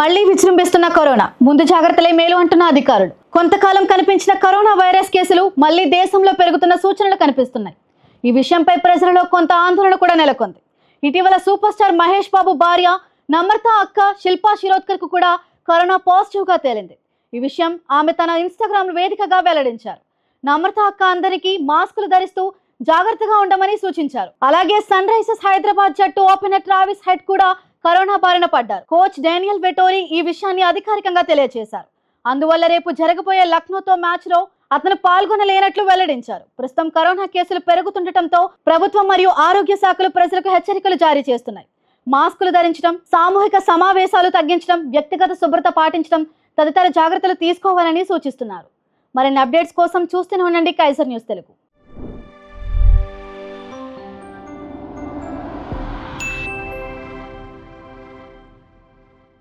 మళ్ళీ విజృంభిస్తున్న కరోనా. ముందు జాగ్రత్తలే మేలు అంటున్న అధికారులు. కొంతకాలం కనిపించిన కరోనా వైరస్ కేసులు మళ్ళీ దేశంలో పెరుగుతున్న సూచనలు కనిపిస్తున్నాయి. ఈ విషయంపై ప్రజలలో కొంత ఆందోళన కూడా నెలకొంది. ఇటీవల సూపర్ స్టార్ మహేష్ బాబు భార్య నమ్రత అక్క శిల్పా శిరోద్కర్కు కూడా కరోనా పాజిటివ్గా తేలింది. ఈ విషయం ఆమె తన ఇన్స్టాగ్రామ్ వేదికగా వెల్లడించారు. నమ్రత అక్క అందరికీ మాస్కులు ధరిస్తూ జాగ్రత్తగా ఉండమని సూచించారు. అలాగే సన్ రైజర్స్ హైదరాబాద్ జట్టు ఓపెనర్ ట్రావిస్ హెడ్ కూడా కరోనా బారిన పడ్డారు. కోచ్ డానియల్ వెటోరీ ఈ విషయాన్ని అధికారికంగా తెలియజేశారు. అందువల్ల రేపు జరగబోయే లక్నోతో మ్యాచ్లో అతను పాల్గొనలేనట్లు వెల్లడించారు. ప్రస్తుతం కరోనా కేసులు పెరుగుతుండటంతో ప్రభుత్వం మరియు ఆరోగ్య శాఖలు ప్రజలకు హెచ్చరికలు జారీ చేస్తున్నాయి. మాస్కులు ధరించడం సామూహిక సమావేశాలు తగ్గించడం వ్యక్తిగత శుభ్రత పాటించడం తదితర జాగ్రత్తలు తీసుకోవాలని సూచిస్తున్నారు. మరిన్ని అప్డేట్స్ కోసం చూస్తూనే ఉండండి కైసర్ న్యూస్ తెలుగు.